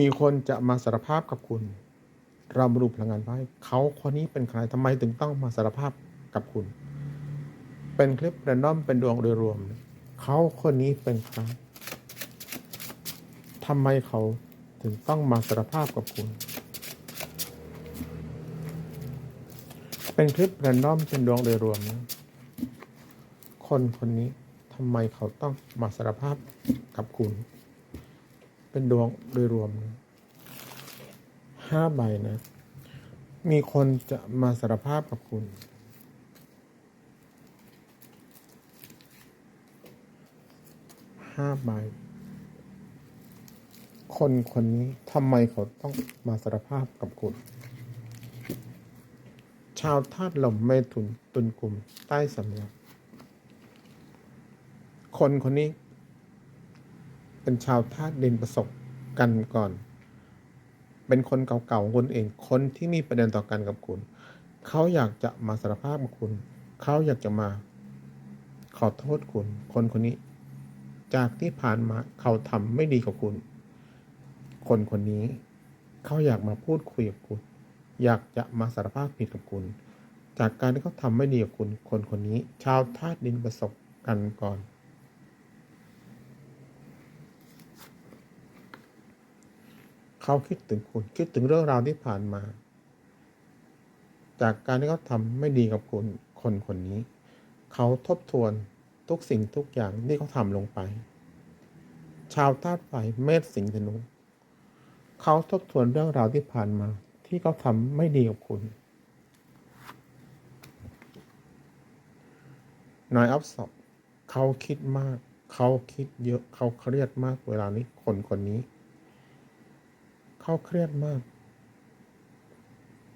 มีคนจะมาสารภาพกับคุณ เรามาดูพลังงานไพ่เขาคนนี้เป็นใครทำไมถึงต้องมาสารภาพกับคุณ เป็นคลิปแรนดอมเป็นดวงโดยรวม เขาคนนี้เป็นใครทำไมเขาถึงต้องมาสารภาพกับคุณ เป็นคลิปแรนดอมเป็นดวงโดยรวม คนคนนี้ทำไมเขาต้องมาสารภาพกับคุณ เป็นดวงโดยรวมห้าใบนะ มีคนจะมาสารภาพกับคุณ ห้าใบ คนคนนี้ทำไมเขาต้องมาสารภาพกับคุณ ชาวธาตุลมเมถุนตุนกลุ่มใต้สำนักคนคนนี้ เป็นชาวธาตุดินประสบกันก่อน เป็นคนเก่าๆของคุณเอง คนที่มีประเด็นต่อกันกับคุณ เขาอยากจะมาสารภาพกับคุณ เขาอยากจะมา ขอโทษคุณ คนคนนี้ จากที่ผ่านมาเขาทำไม่ดีกับคุณ คนคนนี้ เขาอยากมาพูดคุยกับคุณ อยากจะมาสารภาพผิดกับคุณ จากการที่เขาทำไม่ดีกับคุณ คนคนนี้ ชาวธาตุดินประสบกันก่อน เขาคิดถึงคุณคิดถึงเรื่องราวที่ผ่านมา จากการที่เขาทำไม่ดีกับคุณคนคนนี้ เขาทบทวนทุกสิ่งทุกอย่างที่เขาทำลงไป ชาวธาตุไฟเมษสิงห์ธนูเขาทบทวนเรื่องราวที่ผ่านมา ที่เขาทำไม่ดีกับคุณนายอัพสอบเขาคิดมาก เขาคิดเยอะ เขาเครียดมากเวลานี้คนคนนี้ เขาเครียดมาก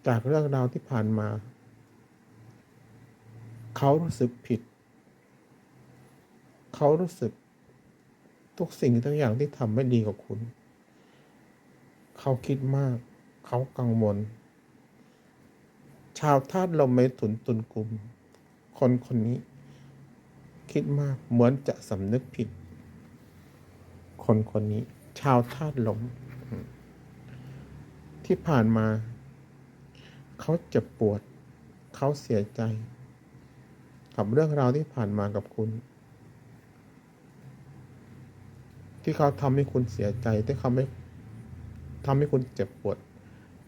จากเรื่องราวที่ผ่านมา เขารู้สึกผิด เขารู้สึก ทุกสิ่งทุกอย่างที่ทำไม่ดีกับคุณ เขาคิดมาก เขากังวล ชาวธาตุลมเมถุนตุนกลุ่ม คนคนนี้ คิดมากเหมือนจะสำนึกผิด คนคนนี้ ชาวธาตุลม ที่ผ่านมา เขาเจ็บปวด เขาเสียใจ กับเรื่องราวที่ผ่านมากับคุณ ที่เขาทำให้คุณเสียใจที่เขาไม่ทำให้คุณเจ็บปวด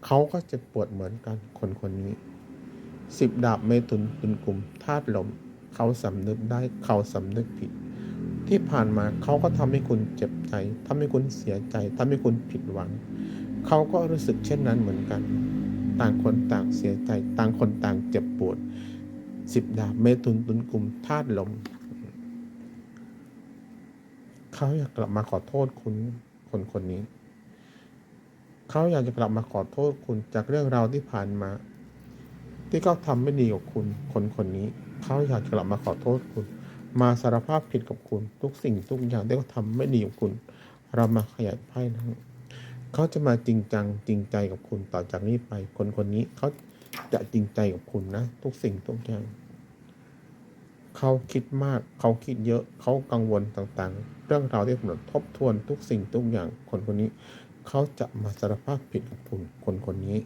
เขาก็เจ็บปวดเหมือนกันคนคนนี้สิบดาบเมตุนตุนกลุ่มธาตุลม เขาสำนึกได้เขาสำนึกผิด ที่ผ่านมาเขาก็ทำให้คุณเจ็บใจทำให้คุณเสียใจทำให้คุณผิดหวัง เขาก็รู้สึกเช่นนั้นเหมือนกัน ต่างคนต่างเสียใจ ต่างคนต่างเจ็บปวดสิบดาบเมตุนตุนกลุ่มธาตุลม เขาอยากกลับมาขอโทษคุณคนคนนี้ เขาอยากจะกลับมาขอโทษคุณจากเรื่องราวที่ผ่านมา ที่เขาทำไม่ดีกับคุณ คนคนนี้ เขาอยากจะกลับมาขอโทษคุณ มาสารภาพผิดกับคุณ ทุกสิ่งทุกอย่างที่เขาทำไม่ดีกับคุณ เรามาขยายไพ่นะ เขาจะมาจริงจังจริงใจกับคุณต่อจากนี้ไป คนคนนี้เขาจะจริงใจกับคุณนะ ทุกสิ่งทุกอย่างเขาคิดมากเขาคิดเยอะเขากังวลต่างๆ เรื่องราวที่ผมทบทวนทุกสิ่งทุกอย่าง คนคนนี้เขาจะมาสารภาพผิดกับคุณคนคนนี้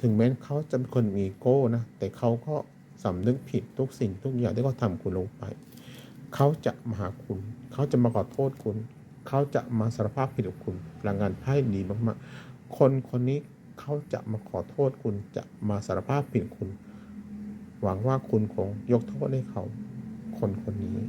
ถึงแม้เขาจะเป็นคนมีโก้นะแต่เขาก็สำนึกผิดทุกสิ่งทุกอย่างที่เขาทำคุณลงไป เขาจะมาหาคุณ เขาจะมาขอโทษคุณ เขาจะมาสารภาพผิดกับคุณพลังงานไพ่ดีมากๆ คนคนนี้เขาจะมาขอโทษคุณจะมาสารภาพผิดคุณ หวังว่าคุณคงยกโทษให้เขา คนคนนี้